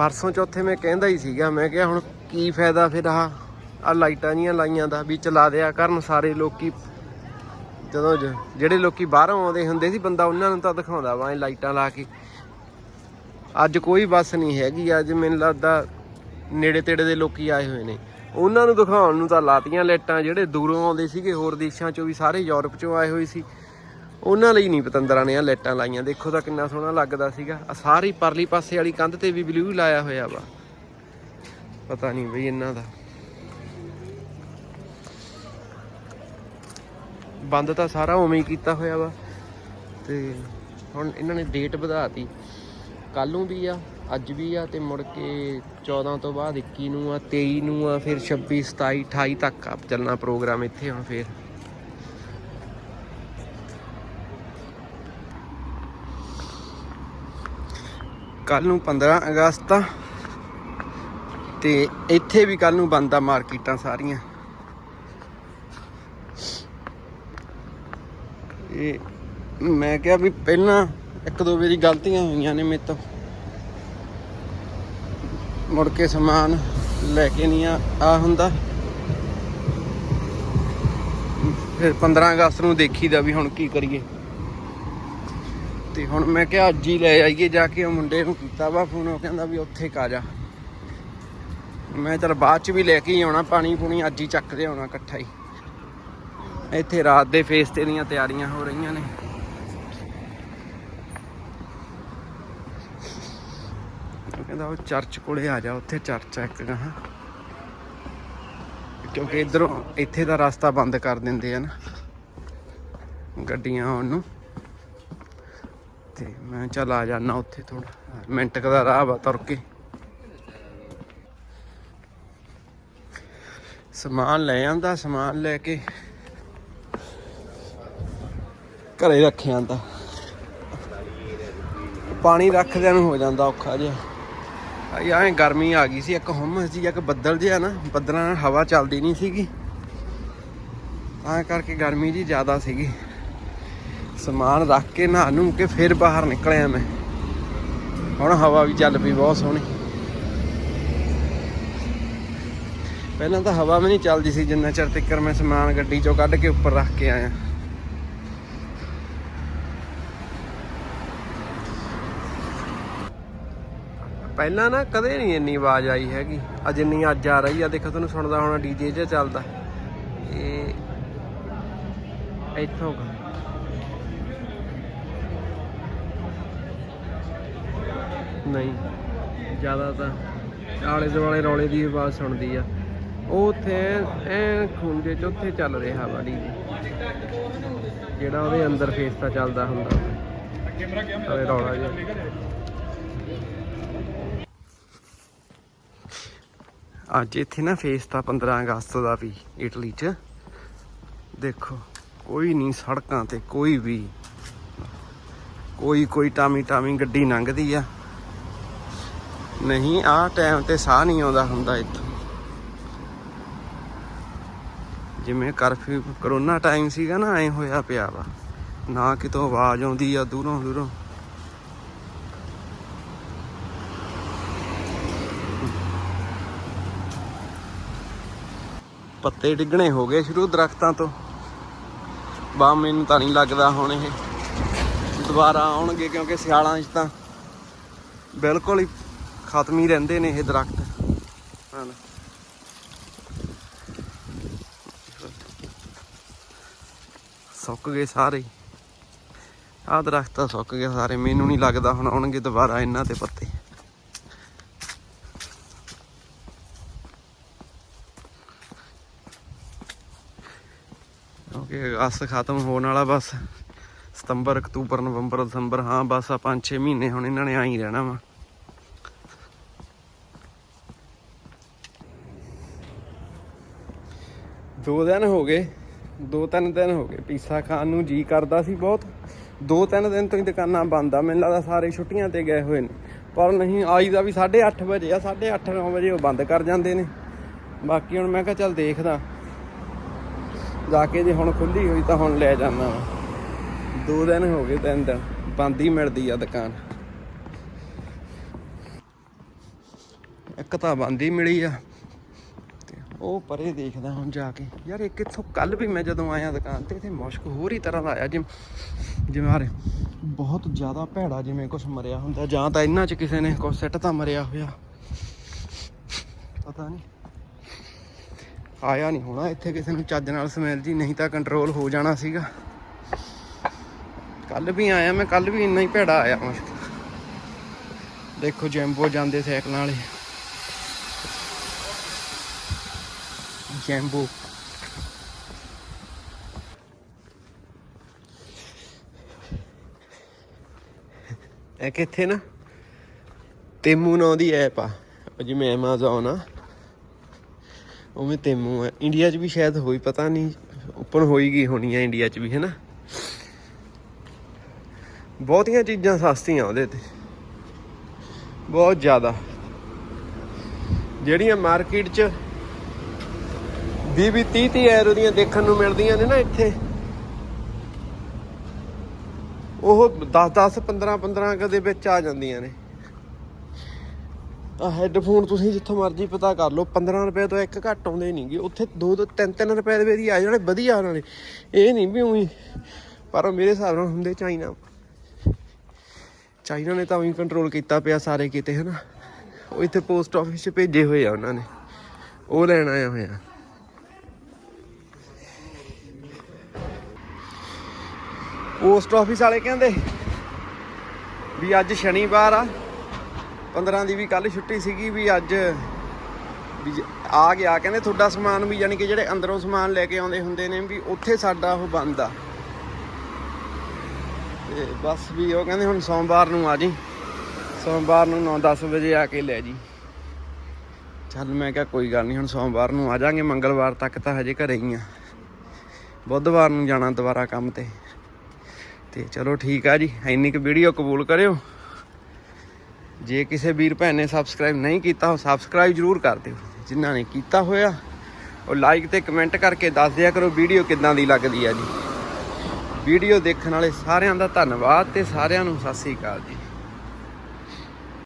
ਪਰਸੋਂ ਚੌਥੇ ਮੈਂ ਕਹਿੰਦਾ ਹੀ ਸੀਗਾ, ਮੈਂ ਕਿਹਾ ਹੁਣ ਕੀ ਫਾਇਦਾ ਫਿਰ ਆਹ ਆ ਲਾਈਟਾਂ ਜੀਆਂ ਲਾਈਆਂ ਦਾ, ਵੀ ਚਲਾ ਦਿਆ ਕਰਨ ਸਾਰੇ ਲੋਕੀ। ਜਦੋਂ ਜਿਹੜੇ ਲੋਕੀ ਬਾਹਰੋਂ ਆਉਂਦੇ ਹੁੰਦੇ ਸੀ, ਬੰਦਾ ਉਹਨਾਂ ਨੂੰ ਤਾਂ ਦਿਖਾਉਂਦਾ ਵਾ ਲਾਈਟਾਂ ਲਾ ਕੇ। ਅੱਜ ਕੋਈ ਬੱਸ ਨਹੀਂ ਹੈਗੀ, ਅੱਜ ਮੈਨੂੰ ਲੱਗਦਾ ਨੇੜੇ ਤੇੜੇ ਦੇ ਲੋਕੀ ਆਏ ਹੋਏ ਨੇ। ਉਹਨਾਂ ਨੂੰ ਦਿਖਾਉਣ ਨੂੰ ਤਾਂ ਲਾਤੀਆਂ ਲਾਈਟਾਂ ਜਿਹੜੇ ਦੂਰੋਂ ਆਉਂਦੇ ਸੀਗੇ, ਹੋਰ ਦੇਸ਼ਾਂ ਚੋਂ ਵੀ ਸਾਰੇ ਯੂਰਪ ਚੋਂ ਆਏ ਹੋਏ ਸੀ। ਉਹਨਾਂ ਲਈ ਨਹੀਂ ਪਤੰਦਰਾਂ ਨੇ ਆ ਲਾਈਟਾਂ ਲਾਈਆਂ। ਦੇਖੋ ਤਾਂ ਕਿੰਨਾ ਸੋਹਣਾ ਲੱਗਦਾ ਸੀਗਾ। ਆ ਸਾਰੀ ਪਰਲੀ ਪਾਸੇ ਵਾਲੀ ਕੰਧ ਤੇ ਵੀ ਬਲੂ ਲਾਇਆ ਹੋਇਆ ਵਾ। ਪਤਾ ਨਹੀਂ ਬਈ ਇਹਨਾਂ ਦਾ। ਬੰਦ ਤਾਂ ਸਾਰਾ ਉਵੇਂ ਹੀ ਕੀਤਾ ਹੋਇਆ ਵਾ। ਤੇ ਹੁਣ ਇਹਨਾਂ ਨੇ ਡੇਟ ਵਧਾਤੀ। ਕੱਲ ਨੂੰ ਵੀ ਆ, ਅੱਜ ਵੀ ਆ ਤੇ ਮੁੜ ਕੇ 14 ਤੋਂ ਬਾਅਦ 21 ਨੂੰ ਆ 23 ਨੂੰ ਆ, ਫਿਰ 26 27 28 ਤੱਕ ਆ। ਚੱਲਣਾ ਪ੍ਰੋਗਰਾਮ ਇੱਥੇ ਹੁਣ ਫੇਰ। ਕੱਲ ਨੂੰ 15 ਅਗਸਤ ਆ ਤੇ ਇੱਥੇ ਵੀ ਕੱਲ ਨੂੰ ਬੰਦ ਆ ਮਾਰਕੀਟਾਂ ਸਾਰੀਆਂ। ਇਹ ਮੈਂ ਕਿਹਾ ਵੀ ਪਹਿਲਾਂ ਇੱਕ ਦੋ ਵਾਰੀ ਗਲਤੀਆਂ ਹੋਈਆਂ ਨੇ ਮੇਰੇ ਤੋਂ। ਮੁੜ ਕੇ ਸਮਾਨ ਲੈ ਕੇ ਨਹੀਂ ਆ ਹੁੰਦਾ। ਫਿਰ 15 ਅਗਸਤ ਨੂੰ ਦੇਖੀਦਾ ਵੀ ਹੁਣ ਕੀ ਕਰੀਏ। ਤੇ ਹੁਣ ਮੈਂ ਕਿਹਾ ਅੱਜ ਹੀ ਲੈ ਆਈਏ ਜਾ ਕੇ, ਉਹ ਮੁੰਡੇ ਨੂੰ ਕੀਤਾ ਵਾ ਫੋਨ ਉਹ ਕਹਿੰਦਾ ਵੀ ਉੱਥੇ ਕਾ ਜਾ। ਮੈਂ ਚਲ ਬਾਅਦ ਚ ਵੀ ਲੈ ਕੇ ਹੀ ਆਉਣਾ, ਪਾਣੀ ਪੂਣੀ ਅੱਜ ਹੀ ਚੱਕ ਕੇ ਆਉਣਾ ਇਕੱਠਾ ਹੀ। ਇੱਥੇ ਰਾਤ ਦੇ ਫੇਸ ਤੇ ਦੀਆਂ ਤਿਆਰੀਆਂ ਹੋ ਰਹੀਆਂ ਨੇ। ਕਹਿੰਦਾ ਉਹ ਚਰਚ ਕੋਲੇ ਆ ਜਾ, ਉੱਥੇ ਚਰਚ ਆ ਇੱਕ ਗਾਹਾਂ ਕਿਉਂਕਿ ਇਧਰੋਂ ਇੱਥੇ ਦਾ ਰਸਤਾ ਬੰਦ ਕਰ ਦਿੰਦੇ ਆ ਨਾ। ਗੱਡੀਆਂ ਆਉਣ ਨੂੰ। ਤੇ ਮੈਂ ਚੱਲ ਆ ਜਾਣਾ ਉੱਥੇ ਥੋੜਾ ਮਿੰਟ ਕੁ ਦਾ ਰਾਹ ਵਾ ਤੁਰ ਕੇ। ਸਮਾਨ ਲੈ ਆਂਦਾ, ਸਮਾਨ ਲੈ ਕੇ। ਘਰੇ ਰੱਖਿਆ ਜਾਂਦਾ ਪਾਣੀ ਰੱਖਦਿਆਂ ਨੂੰ ਹੋ ਜਾਂਦਾ ਔਖਾ ਜਿਹਾ। ਆ ਐ ਗਰਮੀ ਆ ਗਈ ਸੀ, ਇੱਕ ਹੁੰਮਸ ਜੀ ਇੱਕ ਬੱਦਲ ਜਿਹਾ ਨਾ, ਬੱਦਲਾਂ ਨਾਲ ਹਵਾ ਚੱਲਦੀ ਨਹੀਂ ਸੀਗੀ। ਤਾਂ ਕਰਕੇ ਗਰਮੀ ਜੀ ਜ਼ਿਆਦਾ ਸੀਗੀ। ਸਮਾਨ ਰੱਖ ਕੇ ਨਹਾ ਨੂੰ ਕੇ ਫਿਰ ਬਾਹਰ ਨਿਕਲਿਆ ਮੈਂ। ਹੁਣ ਹਵਾ ਵੀ ਚੱਲ ਪਈ ਬਹੁਤ ਸੋਹਣੀ। ਪਹਿਲਾਂ ਤਾਂ ਹਵਾ ਵੀ ਨਹੀਂ ਚੱਲਦੀ ਸੀ ਜਿੰਨਾ ਚਿਰ ਤੱਕ ਮੈਂ ਸਮਾਨ ਗੱਡੀ ਚੋਂ ਕੱਢ ਕੇ ਉੱਪਰ ਰੱਖ ਕੇ ਆਇਆ। ਪਹਿਲਾਂ ਨਾ ਕਦੇ ਨਹੀਂ ਇੰਨੀ ਆਵਾਜ਼ ਆਈ ਹੈਗੀ। ਅੱਜ ਇੰਨੀ ਅੱਜ ਆ ਰਹੀ ਆ। ਦੇਖੋ ਤੁਹਾਨੂੰ ਸੁਣਦਾ ਹੋਣਾ ਡੀਜੇ ਜਿਹਾ ਚੱਲਦਾ। ਇਹ ਇੱਥੋਂ ਨਹੀਂ, ਜ਼ਿਆਦਾ ਤਾਂ ਆਲੇ ਦੁਆਲੇ ਰੌਲੇ ਦੀ ਆਵਾਜ਼ ਸੁਣਦੀ ਆ। ਉਹ ਉੱਥੇ ਐ ਖੁੰਝੇ ਚ ਉੱਥੇ ਚੱਲ ਰਿਹਾ ਵਾ ਡੀਜੇ ਜਿਹੜਾ ਉਹਦੇ ਅੰਦਰ ਫੇਸ ਤਾਂ ਚੱਲਦਾ ਹੁੰਦਾ। ਅਰੇ ਰੌਲਾ ਜਿਹਾ। ਅੱਜ ਇੱਥੇ ਨਾ ਫੇਸ ਤਾਂ 15 ਅਗਸਤ ਦਾ ਵੀ ਇਟਲੀ 'ਚ। ਦੇਖੋ, ਕੋਈ ਨਹੀਂ ਸੜਕਾਂ ਤੇ ਕੋਈ ਵੀ। ਕੋਈ ਕੋਈ ਟਾਮੀ ਟਾਮੀ ਗੱਡੀ ਲੰਘਦੀ ਆ। ਨਹੀਂ, ਆਹ ਟਾਈਮ ਤੇ ਸਾਹ ਨਹੀਂ ਆਉਂਦਾ ਹੁੰਦਾ ਇੱਥੋਂ। ਜਿਵੇਂ ਕਰਫਿਊ ਕਰੋਨਾ ਟਾਈਮ ਸੀਗਾ ਨਾ, ਐ ਹੋਇਆ ਪਿਆ ਵਾ। ਨਾ ਕਿਤੋਂ ਆਵਾਜ਼ ਆਉਂਦੀ ਆ, ਦੂਰੋਂ ਦੂਰੋਂ। ਪੱਤੇ ਡਿੱਗਣੇ ਹੋ ਗਏ ਸ਼ੁਰੂ ਦਰਖਤਾਂ ਤੋਂ। ਬਾ ਮੈਨੂੰ ਤਾਂ ਨਹੀਂ ਲੱਗਦਾ ਹੁਣ ਇਹ। ਦੁਬਾਰਾ ਆਉਣਗੇ ਕਿਉਂਕਿ ਸਿਆਲਾਂ 'ਚ ਤਾਂ ਬਿਲਕੁਲ ਹੀ ਖਤਮ ਹੀ ਰਹਿੰਦੇ ਨੇ ਇਹ ਦਰਖਤ। ਹਾਂ। ਸੁੱਕ ਗਏ ਸਾਰੇ। ਆਹ ਦਰਖਤ ਤਾਂ ਸੁੱਕ ਗਏ ਸਾਰੇ। ਮੈਨੂੰ ਨਹੀਂ ਲੱਗਦਾ ਹੁਣ ਆਉਣਗੇ ਦੁਬਾਰਾ ਇਹਨਾਂ ਤੇ ਪੱਤੇ। ਕਿਉਂਕਿ ਅਗਸਤ ਖਤਮ ਹੋਣ ਵਾਲਾ ਬਸ। ਸਤੰਬਰ, ਅਕਤੂਬਰ, ਨਵੰਬਰ, ਦਸੰਬਰ, ਹਾਂ, ਬਸ ਆ 5-6 ਮਹੀਨੇ ਹੁਣ ਇਹਨਾਂ ਨੇ ਆ ਹੀ ਰਹਿਣਾ ਵਾ। ਦੋ ਦਿਨ ਹੋ ਗਏ, ਦੋ ਤਿੰਨ ਦਿਨ ਹੋ ਗਏ ਪੀਸਾ ਖਾਣ ਨੂੰ ਜੀ ਕਰਦਾ ਸੀ ਬਹੁਤ। ਦੋ ਤਿੰਨ ਦਿਨ ਤੋਂ ਹੀ ਦੁਕਾਨਾਂ ਬੰਦ ਆ, ਮੈਨੂੰ ਲੱਗਦਾ ਸਾਰੇ ਛੁੱਟੀਆਂ ਤੇ ਗਏ ਹੋਏ ਨੇ। ਪਰ ਨਹੀਂ, ਆਈ ਦਾ ਵੀ 8:30 ਵਜੇ ਆ 8:30 9 ਵਜੇ ਉਹ ਬੰਦ ਕਰ ਜਾਂਦੇ ਨੇ। ਬਾਕੀ ਹੁਣ ਮੈਂ ਕਿਹਾ ਚੱਲ ਦੇਖਦਾ। ਜਾ ਕੇ ਜੇ ਹੁਣ ਖੁੱਲੀ ਹੋਈ ਤਾਂ ਹੁਣ ਲੈ ਜਾਣਾ ਵਾ। ਦੋ ਦਿਨ ਹੋ ਗਏ ਤਿੰਨ ਦਿਨ, ਬੰਦ ਹੀ ਮਿਲਦੀ ਆ ਦੁਕਾਨ। ਇੱਕ ਤਾਂ ਬੰਦ ਹੀ ਮਿਲੀ ਆ। ਉਹ ਪਰੇ ਦੇਖਦਾ ਹੁਣ ਜਾ ਕੇ। ਯਾਰ ਇਹ ਕਿੱਥੋਂ ਕੱਲ ਵੀ ਮੈਂ ਜਦੋਂ ਆਇਆ ਦੁਕਾਨ ਤੇ ਤੇ ਮੁਸ਼ਕ ਹੋਰ ਹੀ ਤਰ੍ਹਾਂ ਦਾ ਆਇਆ ਜਿਵੇਂ ਜਿਵੇਂ ਹਾਰੇ ਬਹੁਤ ਜ਼ਿਆਦਾ ਭੈੜਾ ਜਿਵੇਂ ਕੁਝ ਮਰਿਆ ਹੁੰਦਾ। ਜਾਂ ਤਾਂ ਇਹਨਾਂ 'ਚ ਕਿਸੇ ਨੇ ਕੁਛ ਸਿੱਟ ਤਾਂ ਮਰਿਆ ਹੋਇਆ। ਪਤਾ ਨਹੀਂ ਆਇਆ ਨਹੀਂ ਹੋਣਾ। ਇੱਥੇ ਕਿਸੇ ਨੂੰ ਚੱਜ ਨਾਲ ਸਮੈਲ ਜੀ, ਨਹੀਂ ਤਾਂ ਕੰਟਰੋਲ ਹੋ ਜਾਣਾ ਸੀਗਾ। ਕੱਲ ਵੀ ਆਇਆ ਮੈਂ ਕੱਲ ਵੀ ਇੰਨਾ ਹੀ ਭੈੜਾ ਆਇਆ ਮੁਸ਼ਕ। ਦੇਖੋ ਜੈਂਬੋ ਜਾਂਦੇ ਸਾਈਕਲਾਂ ਵਾਲੇ। ਜੈਂਬੋ ਇਹ ਕਿੱਥੇ ਨਾ? ਤੇਮੂ ਨਾਂ ਦੀ ਐਪ ਆ। ਜਿਵੇਂ Amazon ਆ। ਉਵੇਂ ਤੇਮੂ ਆ। ਇੰਡੀਆ 'ਚ ਵੀ ਸ਼ਾਇਦ ਹੋਈ, ਪਤਾ ਨਹੀਂ। ਓਪਨ ਹੋਈ ਗਈ ਹੋਣੀ ਆ ਇੰਡੀਆ 'ਚ ਵੀ ਹੈਨਾ ਬਹੁਤੀਆਂ ਚੀਜ਼ਾਂ ਸਸਤੀਆਂ ਉਹਦੇ ਤੇ। ਬਹੁਤ ਜ਼ਿਆਦਾ। ਜਿਹੜੀਆਂ ਮਾਰਕੀਟ 'ਚ 20 20 30 30 ਐਰੋ ਦੀਆਂ ਦੇਖਣ ਨੂੰ ਮਿਲਦੀਆਂ ਨੇ ਨਾ ਇੱਥੇ। ਉਹ 10 10 15 15 ਕਦੇ ਵਿੱਚ ਆ ਜਾਂਦੀਆਂ ਨੇ। ਆ ਹੈੱਡਫੋਨ ਤੁਸੀਂ ਜਿੱਥੋਂ ਮਰਜ਼ੀ ਪਤਾ ਕਰ ਲਓ 15 ਰੁਪਏ ਤੋਂ ਇੱਕ ਘੱਟ ਆਉਂਦੇ ਨਹੀਂਗੇ ਉੱਥੇ 2 2 3 3 ਰੁਪਏ ਦੇ ਵੀ ਆ ਜਾਣੇ, ਵਧੀਆ ਉਹਨਾਂ ਨੇ ਇਹ ਨਹੀਂ ਵੀ ਉਹੀ, ਪਰ ਉਹ ਮੇਰੇ ਹਿਸਾਬ ਨਾਲ ਹੁੰਦੇ ਚਾਈਨਾ। ਚਾਈਨਾ ਨੇ ਤਾਂ ਉਹੀ ਕੰਟਰੋਲ ਕੀਤਾ ਪਿਆ ਸਾਰੇ ਕਿਤੇ, ਹਨਾ। ਉਹ ਇੱਥੇ ਪੋਸਟ ਆਫਿਸ 'ਚ ਭੇਜੇ ਹੋਏ ਆ ਉਹਨਾਂ ਨੇ। ਉਹ ਲੈਣ ਆਇਆ ਹੋਇਆ। ਪੋਸਟ ਆਫਿਸ ਵਾਲੇ ਕਹਿੰਦੇ ਵੀ ਅੱਜ ਸ਼ਨੀਵਾਰ ਆ। 15 ਦੀ ਵੀ ਕੱਲ ਛੁੱਟੀ ਸੀਗੀ ਵੀ ਅੱਜ ਵੀ ਆ ਗਿਆ। ਕਹਿੰਦੇ ਤੁਹਾਡਾ ਸਮਾਨ ਵੀ ਯਾਨੀ ਕਿ ਜਿਹੜੇ ਅੰਦਰੋਂ ਸਮਾਨ ਲੈ ਕੇ ਆਉਂਦੇ ਹੁੰਦੇ ਨੇ ਵੀ ਉੱਥੇ ਸਾਡਾ ਉਹ ਬੰਦ ਆ। ਤੇ ਬਸ ਵੀ ਉਹ ਕਹਿੰਦੇ ਹੁਣ ਸੋਮਵਾਰ ਨੂੰ ਆ ਜੀ। ਸੋਮਵਾਰ ਨੂੰ 9-10 ਵਜੇ ਆ ਕੇ ਲੈ ਜੀ। ਚੱਲ ਮੈਂ ਕਿਹਾ ਕੋਈ ਗੱਲ ਨਹੀਂ, ਹੁਣ ਸੋਮਵਾਰ ਨੂੰ ਆ ਜਾਾਂਗੇ। ਮੰਗਲਵਾਰ ਤੱਕ ਤਾਂ ਹਜੇ ਘਰੇ ਹੀ ਆ। ਬੁੱਧਵਾਰ ਨੂੰ ਜਾਣਾ ਦੁਬਾਰਾ ਕੰਮ ਤੇ। ਤੇ ਚਲੋ ਠੀਕ ਆ ਜੀ, ਇੰਨੀ ਕੁ ਵੀਡੀਓ ਕਬੂਲ ਕਰਿਓ। ਜੇ ਕਿਸੇ ਵੀਰ ਭੈਣ ਨੇ ਸਬਸਕ੍ਰਾਈਬ ਨਹੀਂ ਕੀਤਾ, ਉਹ ਸਬਸਕ੍ਰਾਈਬ ਜ਼ਰੂਰ ਕਰ ਦਿਓ। ਜਿਨ੍ਹਾਂ ਨੇ ਕੀਤਾ ਹੋਇਆ, ਉਹ ਲਾਈਕ ਤੇ ਕਮੈਂਟ ਕਰਕੇ ਦੱਸ ਦਿਆ ਕਰੋ ਵੀਡੀਓ ਕਿੱਦਾਂ ਦੀ ਲੱਗਦੀ ਆ ਜੀ। ਵੀਡੀਓ ਦੇਖਣ ਵਾਲੇ ਸਾਰਿਆਂ ਦਾ ਧੰਨਵਾਦ ਤੇ ਸਾਰਿਆਂ ਨੂੰ ਸਤਿ ਸ੍ਰੀ ਅਕਾਲ ਜੀ।